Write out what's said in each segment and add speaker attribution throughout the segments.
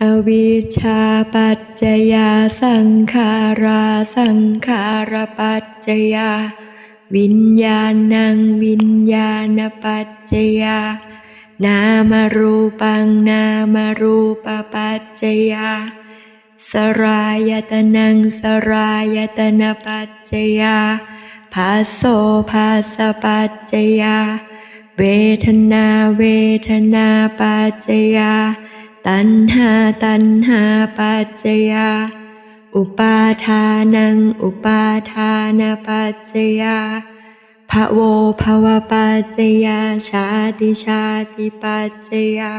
Speaker 1: อวิชชาปัจจยาสังขาราสังขารปัจจยา วิญญาณังวิญญาณปัจจยา นามรูปังนามรูปปัจจยา สรายตนังสรายตนะปัจจยาภาโสภาสปัจจยา เวทนาเวทนาปัจจยา ตัณหาตัณหาปัจจยา อุปาทานัง อุปาทานปัจจยาภะโวภวปัจจยาชาติชาติปัจจยา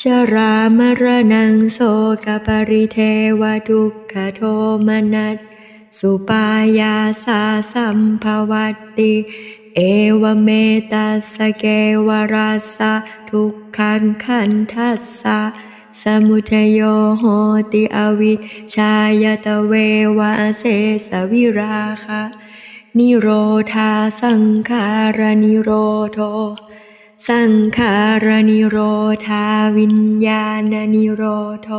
Speaker 1: ชรามรณังโสกปริเทวทุกขโทมนัสสุปายาสาสัมภวัตติ เอวเมตัสเกวราสะทุกขังขันทัสสะสมุทโยโหติอวิชายตเววะเสสวิราคะนิโรธาสังขารนิโรโทสังขารนิโรธาวิญญาณนิโรโท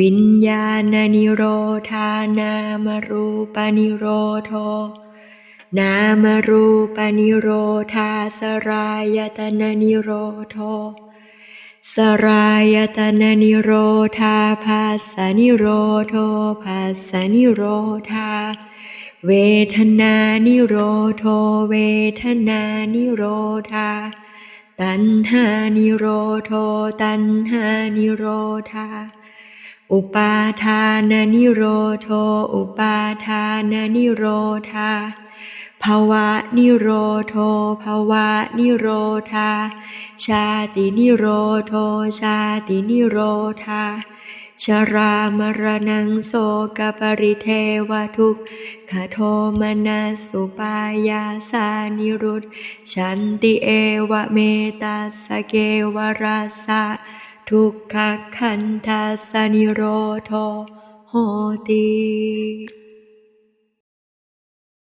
Speaker 1: วิญญาณนิโรธานามรูปนิโรโท นามรูปนิโรธาสรายตนะนิโรโทสรายตนะนิโรธาภาสนิโรโทภาสนิโรธาเวทนานิโรโทเวทนานิโรธาตัณหานิโรโทตัณหานิโรธาอุปาทานนิโรโทอุปาทานนิโรธา ภาวะนิโรโทภาวะนิโรธา ชาตินิโรโทชาตินิโรธาชรามรณังโสกปริเทวทุกขโทมนัสสุปายาสานิรุตชันติเอวะเมตัสเกวราสะทุกขขันทัสนิโรโทโหติ